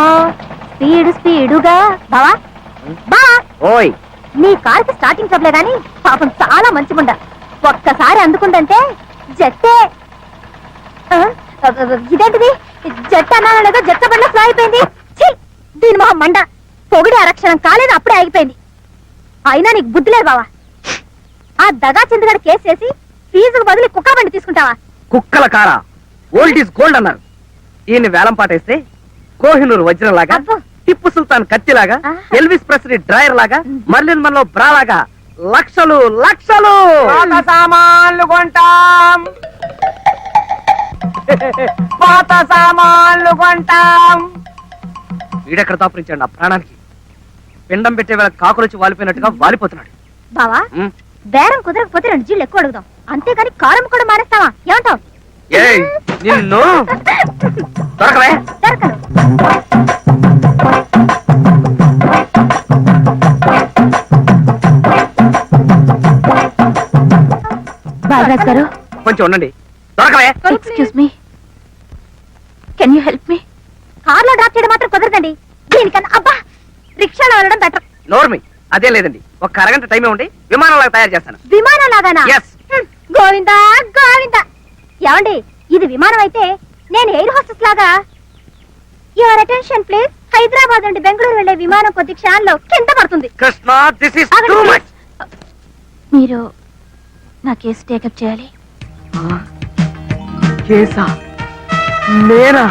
అమ్మో స్పీడు స్పీడుగా బావా బావా. ఓయ్. నీ కారుకి స్టార్టింగ్ ట్రబులే గాని పాపం చాలా మంచిగుండ ఒక్కసారి అందుకుందంటే జట్టే. ఆ, ఇదేంటిది? జట్టు అన్నాను లేదో జట్ట బండ్లో ఫ్లో అయిపోయింది. ఛీ! దీని మొహం మండ. పొగిడి అరక్షణం కాలేదు అప్పుడే ఆగిపోయింది. అయినా నీకు బుద్ధి లేదు బావా. ఆ దగా చంద్రగడ కేసు చేసి ఫీజుకు బదులు కుక్క బండి తీసుకుంటావా? కుక్కల కారా. ఓల్డ్ ఈజ్ గోల్డ్ అన్నారు. ఈయన్ని వేలం పాటేస్తే కోహినూరు వజ్రం లాగా. టిప్పు సుల్తాన్ కత్తిలాగా. ఎల్విస్ ప్రెస్లీ డ్రైయర్ లాగా మర్లిన్ మనలో బ్రా లాగా లక్షలు! లక్షలు సామాన్లు కొంటాం. పాత సామాన్లు కొంటాం. వీడెక్కడ దాపురించాడు నా ప్రాణానికి? పిండం పెట్టే వేళ కాకులొచ్చి వాలిపోయినట్టుగా వాలిపోతున్నాడు. బావా ఉమ్. బేరం కుదరకపోతే రెండు జీళ్ళు ఎక్కువ అడుగుదాం. అంతేగాని కారం కూడా మానేస్తావా ఏమంటావు? ఏయ్ నిన్ను దొరకవే. దొరకను బాలరాజ్ గారు. కొంచెం ఉండండి. దొరకవే. Excuse me can you help me కార్లో డ్రాప్ చేయడం మాత్రం కుదరదండి. దీనికన్నా అబ్బా రిక్షాలో వెళ్ళడం బెటర్ నోర్మి అదే లేదండి. ఒక అరగంట టైం ఉండి విమానంలాగా తయారు చేస్తాను. విమానం లాగానా. హ్మ్, గోవిందా గోవిందా. ఏమండి ఇది విమానం అయితే నేను ఎయిర్ హోస్టెస్ లాగా యువర్ అటెన్షన్ ప్లీజ్ హైదరాబాద్ నుండి బెంగళూరు వెళ్ళే విమానం కొద్ది క్షణాల్లో కింద పడుతుంది. కృష్ణ దిస్ ఇస్ ఆగండి, టూ please. మచ్ మీరు నా కేసు టేకప్ చేయాలి? కేసా? నేనా?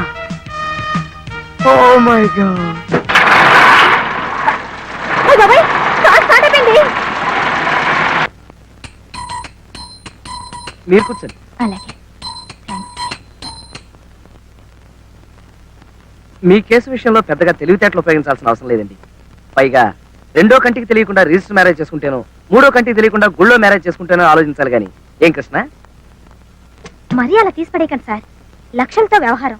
ఓ మై గాడ్ ఓ బాబాయ్, కారు స్టార్ట్ అయిపోయింది. మీరు కూర్చోండి. అలాగే. మీ కేసు విషయంలో పెద్దగా తెలివితేటలు ఉపయోగించాల్సిన అవసరం లేదండి. పైగా రెండో కంటికి తెలియకుండా రిజిస్టర్ మ్యారేజ్ చేసుకుంటేనో మూడో కంటికి తెలియకుండా గుళ్ళో మ్యారేజ్ చేసుకుంటేనో ఆలోచించాలి కానీ. ఏం కృష్ణ? మరీ అలా తీసి పడేయకండి సార్. లక్షలతో వ్యవహారం.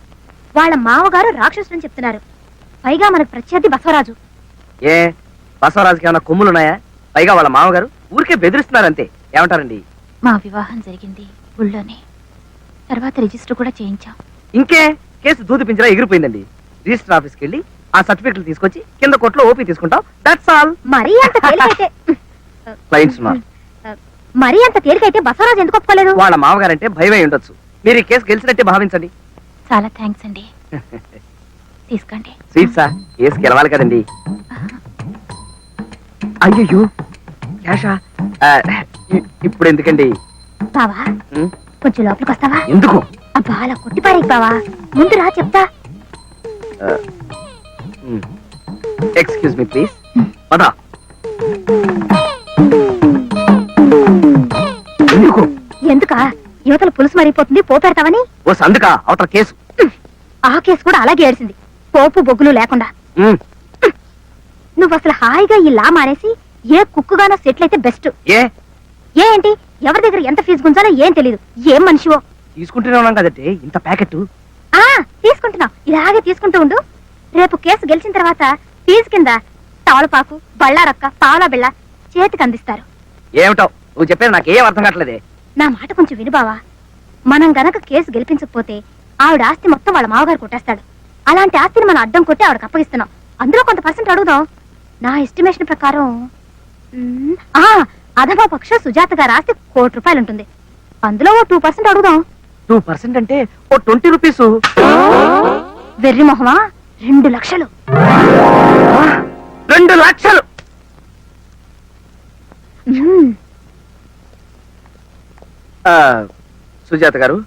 వాళ్ళ మామగారు రాక్షసుని చెప్తున్నారు. పైగా మనకు ప్రత్యర్థి బసవరాజు. ఏ? బసవరాజుకి ఏమైనా కొమ్ములున్నాయా? పైగా వాళ్ళ మామగారు ఊరికే బెదిరిస్తున్నారు అంతే. ఏమంటారండి? మా వివాహం జరిగింది ఊళ్ళోనే తర్వాత రిజిస్టర్ కూడా చేయించాం. ఇంకే? కేసు దూది పింజరా ఎగిరిపోయిందండి. రిజిస్టర్ ఆఫీస్కి వెళ్ళి ఆ సర్టిఫికెట్లు తీసుకొచ్చి కింద కోర్టులో ఓపీ తీసుకుంటాం దట్స్ ఆల్ మరీ అంత తేలికైతే క్లయింట్స్ ఉన్నారు మరీ అంత తేలికైతే బసవరాజు ఎందుకు ఒప్పుకోలేదు? వాళ్ళ మామగారంటే భయమై ఉండొచ్చు. మీరు ఈ కేసు గెలిచినట్టే భావించండి. చాలా థ్యాంక్స్ అండి. తీసుకోండి. స్వీట్సా కేసు గెలవాలి కదండి. అయ్యో ఇ- ఇప్పుడు ఎందుకండి? బావా ఉం? కొంచెం లోపలికి వస్తావా ఎందుకు? అబ్బా అలా కొట్టి పారేయ్ బావా. ముందు రా చెప్తా. ఎక్స్క్యూజ్ మీ ప్లీజ్ పద. ఎందుకు? ఎందుకా? యువతల పులుసు మరిగిపోతుంది పోపెడతావని? ఓ సందుక అవతల కేసు. ఆ కేసు కూడా అలాగే ఏడిసింది. పోపు బొగ్గులు లేకుండా. నువ్వు అసలు హాయిగా ఈ లా మానేసి ఏ కుక్కుగానో సెటిల్ అయితే బెస్ట్. ఏ? ఏంటి? ఎవరి దగ్గర ఎంత ఫీజు గుంజాలో ఏం తెలియదు ఏం మనిషివో? తీసుకుంటూనే ఉన్నాం కదండి ఇంత ప్యాకెట్ ఆ తీసుకుంటున్నావు ఇలాగే తీసుకుంటూ ఉండు. రేపు కేసు గెలిచిన తర్వాత ఫీజు కింద తవలపాకు బళ్ళారక్క పావలా బిళ్ళ చేతికి అందిస్తారు. ఏమిటో? నువ్వు చెప్పేది నాకేం అర్థం కావట్లేదే. నా మాట కొంచెం వినుబావా మనం గనక కేసు గెలిపించకపోతే ఆవిడ ఆస్తి మొత్తం వాళ్ళ మావగారు కొట్టేస్తాడు. అలాంటి ఆస్తిని మనం అడ్డం కొట్టి ఆవిడకి అప్పగిస్తున్నాం. అందులో కొంత పర్సెంట్ అడుగుదాం. నా ఎస్టిమేషన్ ప్రకారం అధమా పక్ష సుజాత గారి ఆస్తి కోటి రూపాయలు ఉంటుంది అందులో ఓ టూ పర్సెంట్ అడుగుదాం. టూ పర్సెంట్ అంటే ఓ ట్వంటీ రూపీస్. వెర్రి మొహమా? రెండు లక్షలు. రెండు లక్షలు. సుజాత గారు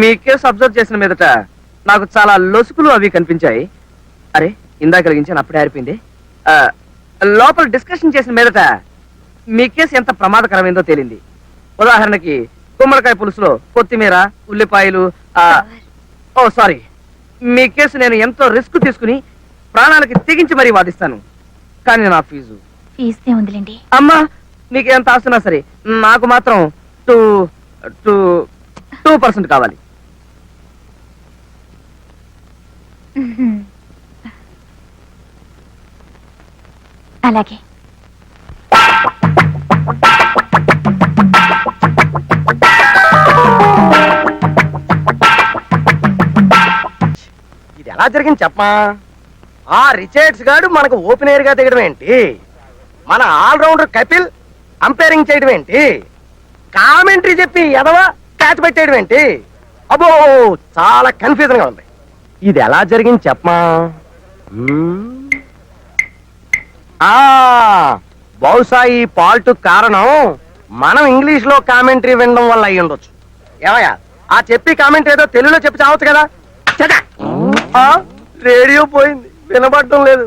మీ కేసు అబ్జర్వ్ చేసిన మీదట నాకు చాలా లొసుకులు అవి కనిపించాయి. అరే ఇందాక కలిగించాను అప్పుడే ఆరిపోయింది. లోపల డిస్కషన్ చేసిన మీదట మీ కేసు ఎంత ప్రమాదకరమైందో తేలింది. ఉదాహరణకి గుమ్మడికాయ పులుసులో కొత్తిమీర ఉల్లిపాయలు ఓ సారీ. మీ కేసు నేను ఎంతో రిస్క్ తీసుకుని ప్రాణాలకి తెగించి మరీ వాదిస్తాను. కానీ నా ఫీజు. ఉందిలేండి. అమ్మా నీకు ఎంత ఆస్తున్నా సరే నాకు మాత్రం టూ టూ టూ పర్సెంట్ కావాలి. అలాగే. ఎలా జరిగింది చెప్పమా? ఆ రిచర్డ్స్ గాడు మనకు ఓపెనర్గా దిగడం ఏంటి? మన ఆల్రౌండర్ కపిల్ అంపైరింగ్ చేయడం ఏంటి? కామెంటరీ చెప్పి ఎదవ క్యాచ్ పెట్టేయడం ఏంటి? అబ్బో చాలా కన్ఫ్యూజన్గా ఉంది. ఇది ఎలా జరిగింది చెప్పమా? ఆ బహుశా ఈ పాల్ట్ కారణం మనం ఇంగ్లీష్లో కామెంటరీ వినడం వల్ల అయ్యి ఉండొచ్చు ఏమయ్యా ఆ చెప్పి కామెంట్ ఏదో తెలుగులో చెప్పి చావచ్చు కదా? చదా ఆ, రేడియో పోయింది. వినబడటం లేదు.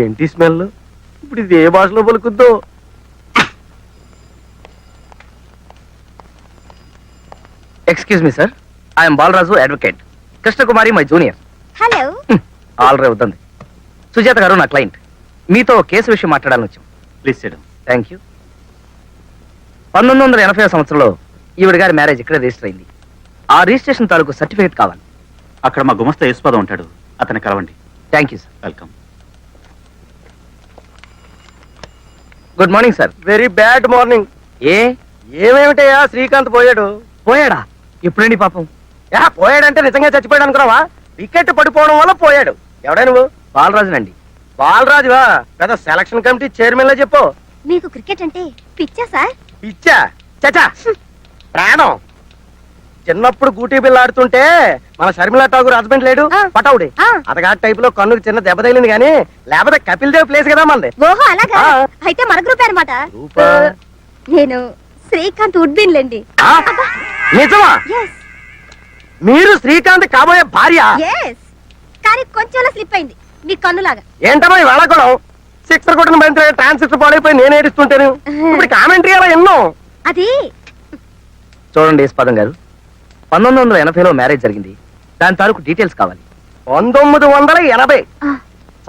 ఏంటి స్మెల్? ఇప్పుడు ఇది ఏ భాషలో పలుకుద్దో? Excuse me sir I'm Balaraju advocate Krishnakumari my junior hello all అవుతుంది సుజాత గారు నా క్లయింట్ మీతో కేసు విషయం మాట్లాడాలని వచ్చాం ప్లీజ్ చేయడం థ్యాంక్ యూ పంతొమ్మిది వందల ఎనభై సంవత్సరంలో ఈవిడ గారి మ్యారేజ్ ఇక్కడే రిజిస్టర్ అయింది. ఆ రిజిస్ట్రేషన్ తాలూకు సర్టిఫికేట్ కావాలి. అక్కడ మా గుమస్తా యేసుపాదం ఉంటాడు. అతన్ని కలవండి. Thank you sir welcome good morning sir very bad morning ఏ? ఏమేమిటయ్యా? శ్రీకాంత్ పోయాడు. పోయాడా? ఎప్పుడండి పాపం? యా పోయాడంటే నిజంగా చచ్చిపోయాడు అనుకున్నావా? వికెట్ పడిపోవడం వల్ల పోయాడు. ఎవడా నువ్వు? బాలరాజునండి బాలరాజువా? పెద్ద సెలక్షన్ కమిటీ చైర్మన్లో చెప్పు. మీకు క్రికెట్ అంటే పిచ్చా సార్? పిచ్చా? చచా ప్రాణం. చిన్నప్పుడు గూటీ బిల్ల ఆడుతుంటే మన షర్మిలా ఠాగూర్ హస్బెండ్ లేడు ఆ. అతగా టైప్లో కన్నుకు చిన్న దెబ్బ తగిలింది కానీ లేకపోతే కపిల్ దేవ్ ప్లేస్ కదా మనది. ఓహో అలాగా? ఆ. అయితే మన గ్రూప్ అనమాట? నేను శ్రీకాంత్ ఉడ్బిన్ లేండి? నిజమా? మీరు శ్రీకాంత్ కాబోయే భార్య? కానీ కొంచెం స్లిప్ అయింది. మీ కన్నులాగా. ఏంటమ్మా ఈ వెళ్ళకూడదు సిక్సర్ కొట్టిన ట్రాన్సిస్టర్ పాడైపోయి నేను ఏడుస్తుంటాను ఇప్పుడు కామెంటరీ అలా ఎన్నో? అది చూడండి యశ్పాదం గారు. పంతొమ్మిది వందల ఎనభైలో మ్యారేజ్ జరిగింది. దాని తాలూకు డీటెయిల్స్ కావాలి. పంతొమ్మిది వందల ఎనభై.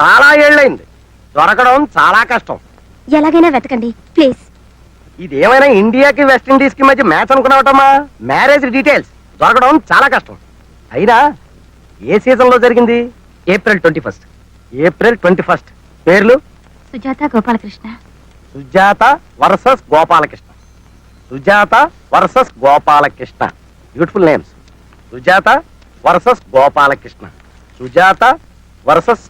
చాలా ఏళ్ళైంది దొరకడం చాలా కష్టం. ఎలాగైనా వెతకండి ప్లీజ్. ఇది ఏమైనా ఇండియాకి వెస్టిండీస్కి మధ్య మ్యాచ్ అనుకున్నావటమ్మా? Marriage details. దొరకడం చాలా కష్టం. అయినా ఏ సీజన్లో జరిగింది? April twenty first. April twenty first. పేర్లు? Sujatha Gopalakrishna. Sujatha versus Gopalakrishna. Sujatha versus Gopalakrishna. Beautiful names Sujatha versus Gopalakrishna. Sujatha versus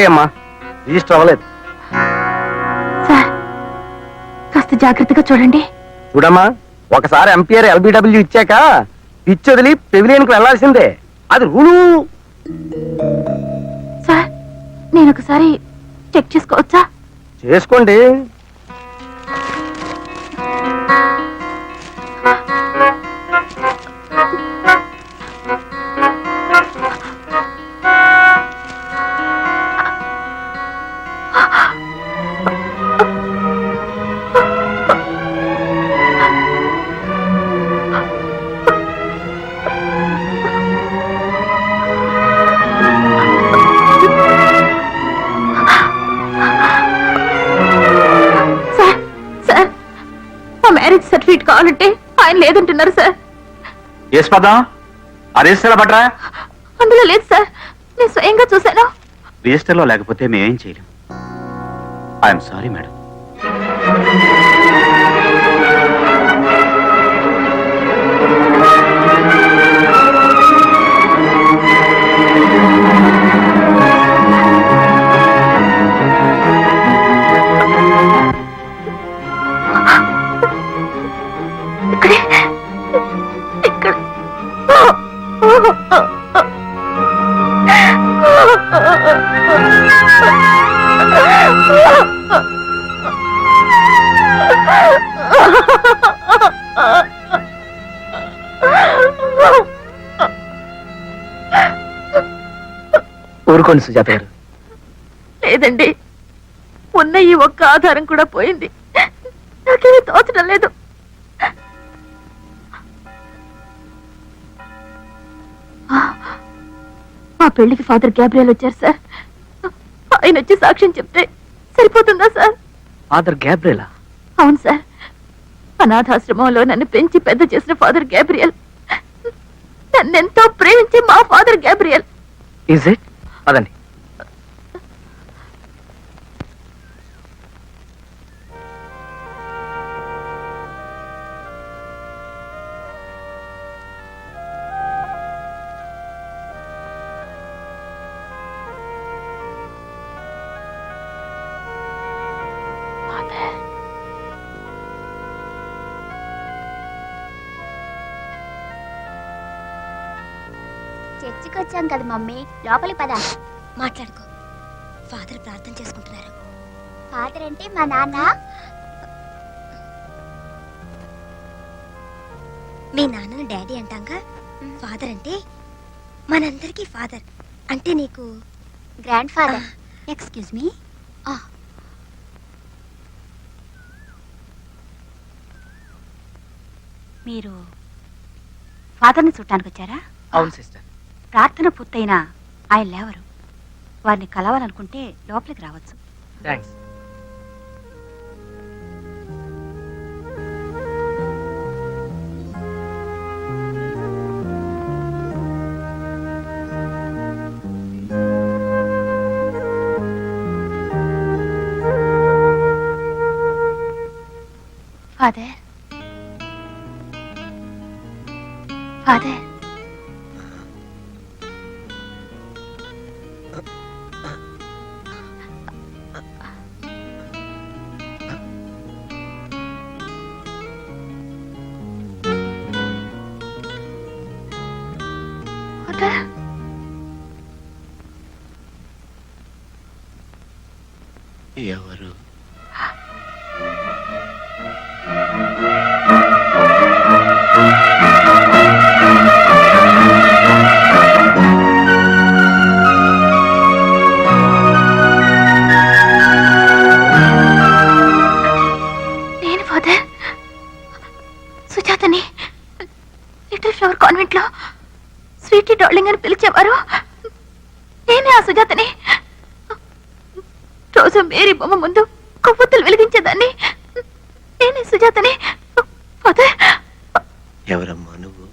sorry అమ్మా. రిజిస్టర్ అవ్వలేదు. సార్ కాస్త జాగ్రత్తగా చూడండి. చూడమ్మా ఒకసారి ఎంపీఆర్ ఎల్బిడబ్ల్యూ ఇచ్చాక పిచ్ వదిలి పెవిలియన్కు వెళ్ళాల్సిందే. అది రూలు. సార్ నేను ఒకసారి చెక్ చేసుకోవచ్చా? చేసుకోండి. యేసుపాదం ఆ రిజిస్టర్ పట్రా. అందులో లేదు సార్. నేను స్వయంగా చూశాను. రిజిస్టర్లో లేకపోతే మేమేం చేయలేం. I'm sorry madam. ఊరుకోండి సుజాత గారు. లేదండి ఉన్న ఈ ఒక్క ఆధారం కూడా పోయింది. నాకేమీ తోచడం లేదు. మా పెళ్ళికి ఫాదర్ గ్యాబ్రియల్ వచ్చారు సార్. ఆయన వచ్చి సాక్ష్యం చెప్తే సరిపోతుందా సార్? ఫాదర్ గ్యాబ్రేలా అవును సార్. అనాథాశ్రమంలో నన్ను పెంచి పెద్ద చేసిన ఫాదర్ గ్యాబ్రియల్. నన్నెంతో ప్రేమించే మా ఫాదర్ గ్యాబ్రియల్. ఈజ్ ఇట్ పదండి. చర్చికి వచ్చాం కదా మమ్మీ. లోపలి పద. మాట్లాడుకో. ఫాదర్ ప్రార్థన చేసుకుంటున్నారు. ఫాదర్ అంటే మా నాన్న. మీ నాన్నను డాడీ అంటాంగా? ఫాదర్ అంటే? మనందరికీ ఫాదర్. అంటే నీకు? Grand father. Excuse me. మీరు ఫాదర్ని చుట్టానికి వచ్చారా? అవును సిస్టర్. ప్రార్థన పూర్తయినా ఆయన లేవరు. వారిని కలవాలనుకుంటే లోపలికి రావచ్చు. థ్యాంక్స్ ఫాదర్ ఫాదర్ ఫాదర్ ఎవరమ్మా నువ్వు?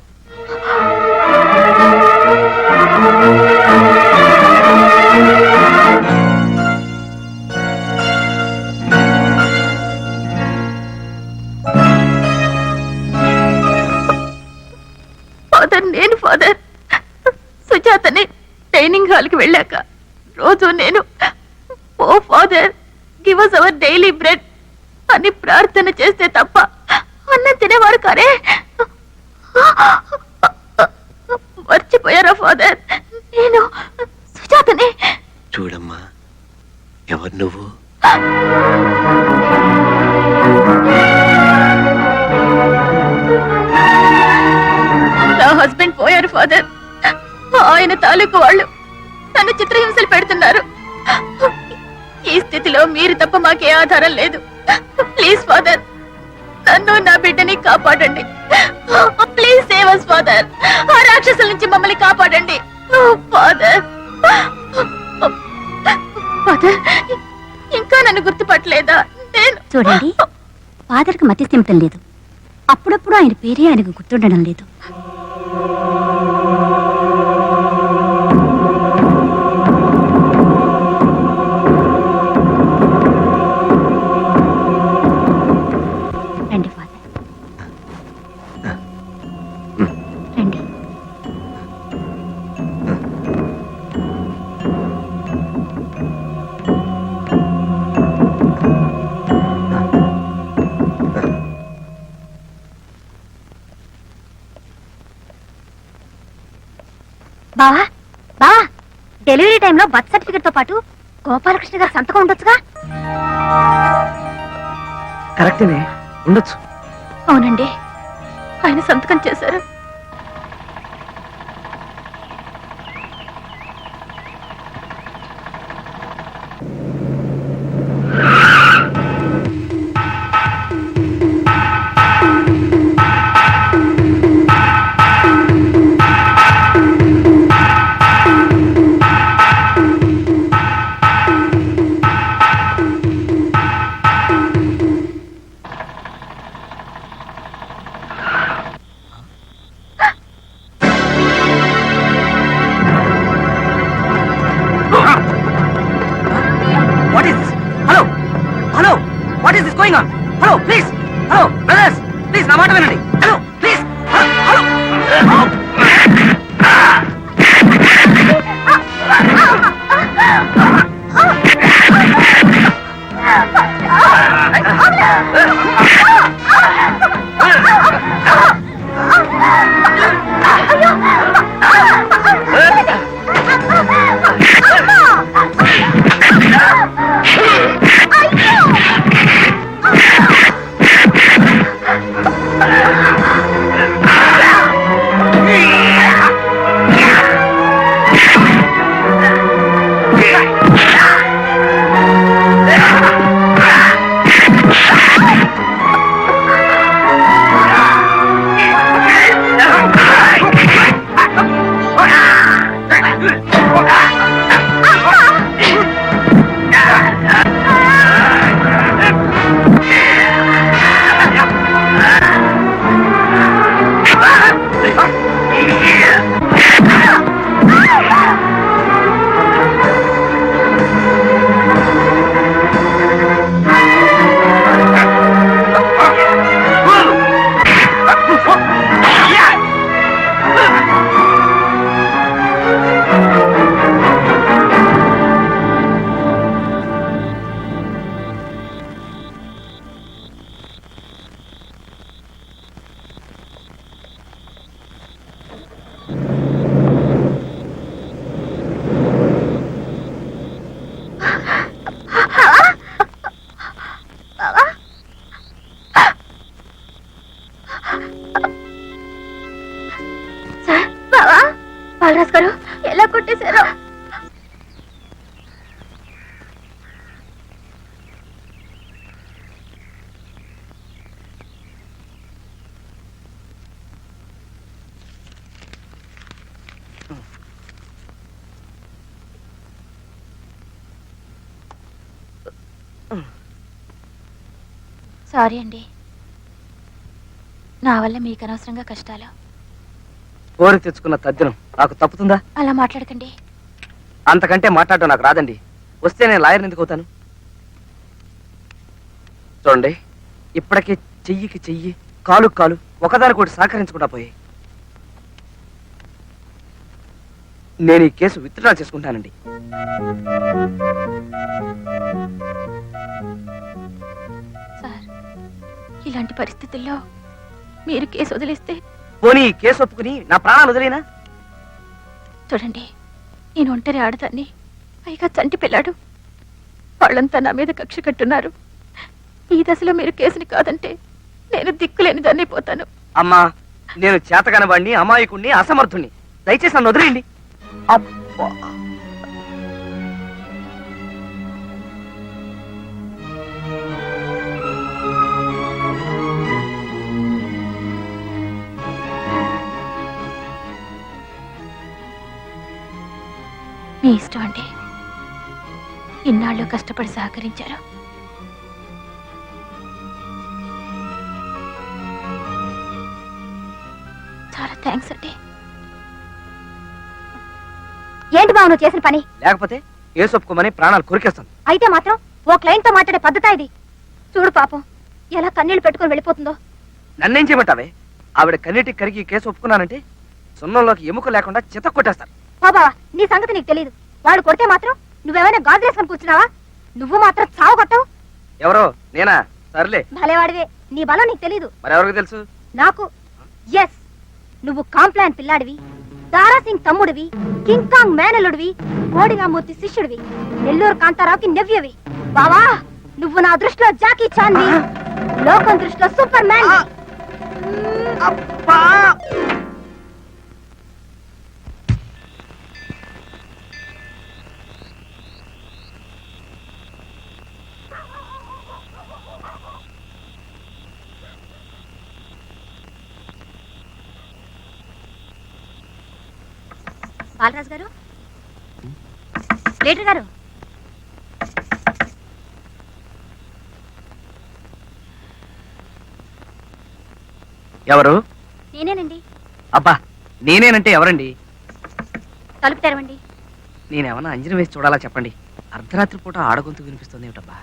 ఫాదర్ నేను ఫాదర్ సుజాతని ట్రైనింగ్ హాల్కి వెళ్ళాక రోజు నేను O father give us our daily bread అని ప్రార్థన చేస్తే పెడుతున్నారు ఈ స్థితిలో మీరు తప్ప మాకే ఆధారం లేదు. Please father. నన్ను నా బిడ్డని కాపాడండి. Please save us father. ఆ రాక్షసుల నుంచి మమ్మల్ని కాపాడండి. ఫాదర్. ఫాదర్ ఇంకా నన్ను గుర్తుపట్టలేదా? నేను చూడండి ఫాదర్కి మతి స్థిమితం లేదు. అప్పుడప్పుడు ఆయన పేరే ఆయనకు గుర్తుండడం లేదు. బావా బావా డెలివరీ టైంలో బర్త్ సర్టిఫికెట్తో పాటు గోపాలకృష్ణ గారి సంతకం ఉండొచ్చుగా? కరెక్టేనే ఉండొచ్చు. అవునండి ఆయన సంతకం చేశారు. Going on hello please hello brothers please నా మాట వినండి. సారీ అండి. నా వల్ల మీకు అనవసరంగా కష్టాలు. కోరి తెచ్చుకున్న తద్దినం నాకు తప్పుతుందా? అలా మాట్లాడకండి. అంతకంటే మాట్లాడడం నాకు రాదండి. వస్తే నేను లాయర్ ఎందుకు అవుతాను? చూడండి ఇప్పటికే చెయ్యికి చెయ్యి కాలు కాలు ఒకదానికొకటి సహకరించకుండా పోయి నేను ఈ కేసు విత్డ్రా చేసుకుంటానండి. ఇలాంటి పరిస్థితుల్లో మీరు కేసు వదిలేస్తే? పోనీ కేసు ఒప్పుకుని నా ప్రాణాలు వదిలేనా? చూడండి నేను ఒంటరి ఆడదాన్ని పైగా చంటి పిల్లాడు. వాళ్ళంతా నా మీద కక్ష కట్టున్నారు. ఈ దశలో మీరు కేసుని కాదంటే నేను దిక్కులేని దాన్ని పోతాను. అమ్మా నేను చేతకాని వాడిని అమాయకుణ్ణి అసమర్థుణ్ణి. దయచేసి నన్ను వదిలేయండి. అబ్బా. మీ ఇష్టం అండి. ఇన్నాళ్ళు కష్టపడి సహకరించారు. చాలా థ్యాంక్స్ అండి. ఏంటి బావ నువ్వు చేసిన పని? లేకపోతే కేసు ఒప్పుకోమని ప్రాణాలు కొరికేస్తాను అయితే మాత్రం ఓ క్లయింట్తో మాట్లాడే పద్ధత ఇది. చూడు పాపం ఎలా కన్నీళ్ళు పెట్టుకొని వెళ్ళిపోతుందో. నన్నేం చేయమంటావే? ఆవిడ కన్నీటికి కరిగి కేసు ఒప్పుకున్నానంటే సున్నంలోకి ఎముక లేకుండా చిత కొట్టేస్తారు. బావా నీ సంగతి నీకు తెలియదు వాడు కొడితే మాత్రం నువ్వేమైనా గాజులేసుకొని కూర్చున్నావా? నువ్వు మాత్రం చావు కొట్టవు. ఎవరో? నేనా? సర్లే. భలేవాడివే నీ బలం నీకు తెలీదు. మరెవరికి తెలుసు? నాకు? ఎస్ నువ్వు కాంప్లాన్ పిల్లాడివి దారా సింగ్ తమ్ముడివి కింగ్ కాంగ్ మేనలుడివి కోడిరామూర్తి శిష్యుడివి నెల్లూరు కాంతారావుకి నెవ్యవి బావా నువ్వు నా దృష్టిలో జాకీ చాన్ లోకం దృష్టిలో సూపర్ మ్యాన్. బాలరాజు గారు? లీటర్ గారు? ఎవరు? నేనేనండి. అబ్బా నేనేనంటే ఎవరండి? తలుపు తెరవండి. నేనేమన్నా అంజనం వేసి చూడాలా చెప్పండి. అర్ధరాత్రి పూట ఆడగొంతు వినిపిస్తుంది ఏమిటబ్బా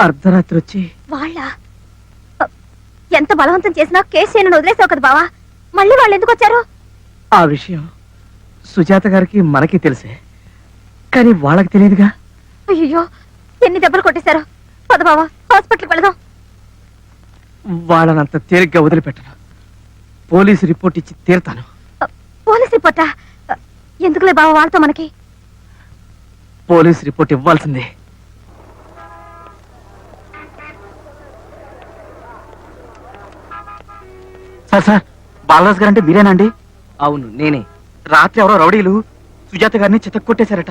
అర్ధరాత్రి వచ్చి. వాళ్ళ? ఎంత బలవంతం చేసినా కేసు చేయను వదిలేసావు కదా బావా? మళ్ళీ వాళ్ళు ఎందుకు వచ్చారు? ఆ విషయం సుజాత గారికి మనకి తెలిసే. కానీ వాళ్ళకి తెలియదుగా? అయ్యో ఎన్ని దెబ్బలు కొట్టేశారు? పద బావా హాస్పిటల్కి వెళదాం. వాళ్ళనంత తేలిగ్గా వదిలిపెట్టను. పోలీసు రిపోర్ట్ ఇచ్చి తీరుతాను. పోలీస్ రిపోర్టా? ఎందుకులే బావా వాళ్ళతో మనకి? పోలీస్ రిపోర్ట్ ఇవ్వాల్సిందే. సార్ సార్ బాలరాజ్ గారు అంటే మీరేనండి అవును నేనే. రాత్రి ఎవరో రౌడీలు సుజాత గారిని చితక్ కొట్టేశారట.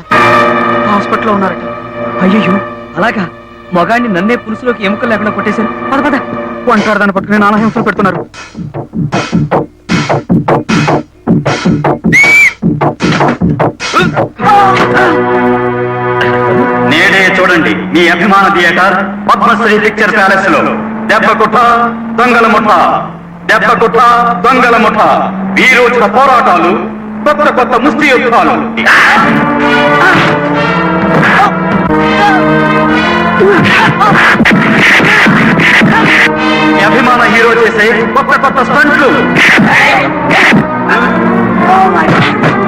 హాస్పిటల్లో ఉన్నారట. అయ్యో అలాగా. మొగాన్ని నన్నే పులుసులోకి ఎముకలు లేకుండా కొట్టేశారు. పద పద. ఒంటారు దాన్ని పట్టుకుని నానా హింసలు పెడుతున్నారు. నేడే చూడండి మీ అభిమాన థియేటర్ పద్మశ్రీ పిక్చర్ ప్యాలెస్లో దెబ్బ కుట్ట దొంగల ముఠ. దెబ్బ కొట్ట దొంగల ముఠ వీరోచుల పోరాటాలు కొత్త కొత్త ముష్టి యుద్ధాలు. అభిమాన హీరో చేసే కొత్త కొత్త స్టంట్లు. Oh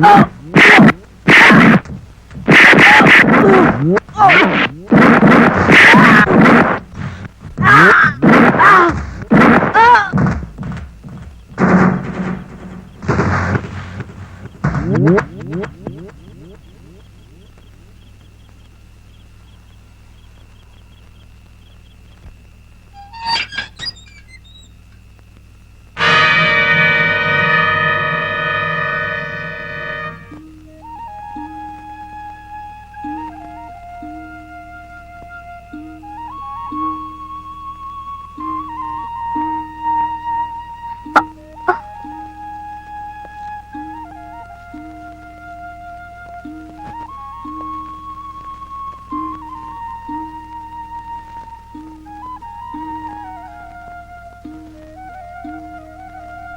Oh!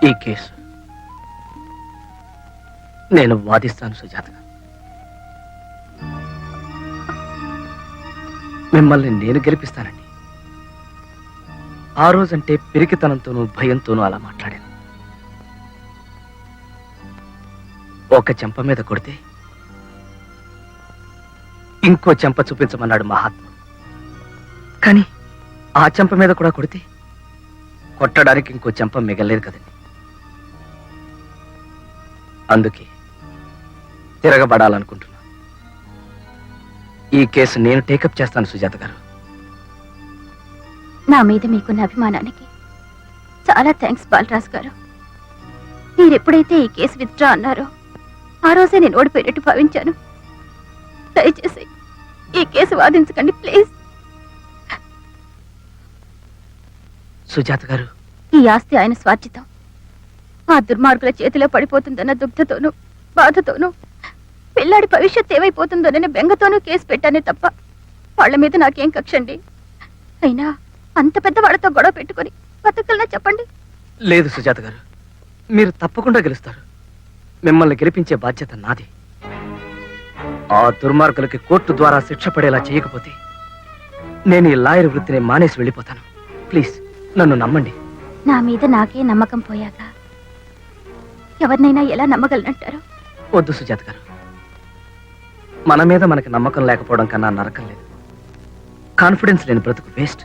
ఈ కేసు. నేను వాదిస్తాను సుజాత. మిమ్మల్ని నేను గెలిపిస్తానండి. ఆ రోజంటే పిరికితనంతోనూ భయంతోనూ అలా మాట్లాడాను. ఒక చెంప మీద కొడితే ఇంకో చెంప చూపించమన్నాడు మహాత్ముడు. కానీ ఆ చెంప మీద కూడా కొడితే కొట్టడానికి ఇంకో చెంప మిగలేదు కదండి. అందుకే తిరగబడాలనుకుంటున్నా. ఈ కేసు నేను టేకప్ చేస్తాను సుజాత గారు. నా మీద మీకున్న అభిమానానికి చాలా థ్యాంక్స్ బాలరాజు గారు. మీరు ఎప్పుడైతే ఈ కేసు విత్డ్రా అన్నారో ఆ రోజే నేను ఓడిపోయినట్టు భావించాను. దయచేసి ఈ కేసు వాదించకండి ప్లీజ్. సుజాత గారు. ఈ ఆస్తి ఆయన స్వార్జితం ఆ దుర్మార్గుల చేతిలో పడిపోతుందన్న దుగ్ధతోనూ బాధతోనూ పిల్లాడి భవిష్యత్ ఏమైపోతుందోనని బెంగతోనూ కేసు పెట్టానే తప్ప వాళ్ళ మీద నాకేం కక్షండి అయినా అంత పెద్ద వాళ్ళతో గొడవ పెట్టుకొని బతకలనా చెప్పండి. లేదు సుజాత గారు మీరు తప్పకుండా గెలుస్తారు. మిమ్మల్ని గెలిపించే బాధ్యత నాది. ఆ దుర్మార్గులకి కోర్టు ద్వారా శిక్ష పడేలా చేయకపోతే నేను ఈ లాయర్ వృత్తిని మానేసి వెళ్ళిపోతాను. ప్లీజ్ నన్ను నమ్మండి. నా మీద నాకే నమ్మకం పోయాక ఎవరినైనా ఎలా నమ్మగలనంటారు? వద్దు సుజాత గారు. మన మీద మనకి నమ్మకం లేకపోవడం కన్నా నరకం లేదు. కాన్ఫిడెన్స్ లేని బ్రతుకు వేస్ట్.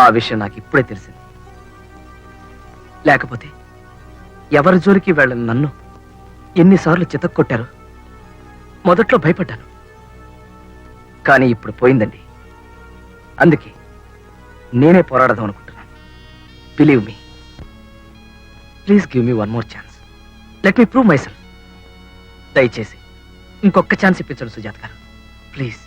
ఆ విషయం నాకు ఇప్పుడే తెలిసింది. లేకపోతే ఎవరి జోలికి వెళ్ళని నన్ను ఎన్నిసార్లు చితక్కొట్టారు? మొదట్లో భయపడ్డాను. కానీ ఇప్పుడు పోయిందండి. అందుకే నేనే పోరాడదాం అనుకుంటున్నాను. Believe me please give me one more chance. Let me prove myself దయచేసి ఇంకొక ఛాన్స్ ఇప్పించండి సుజాత్ గారు. ప్లీజ్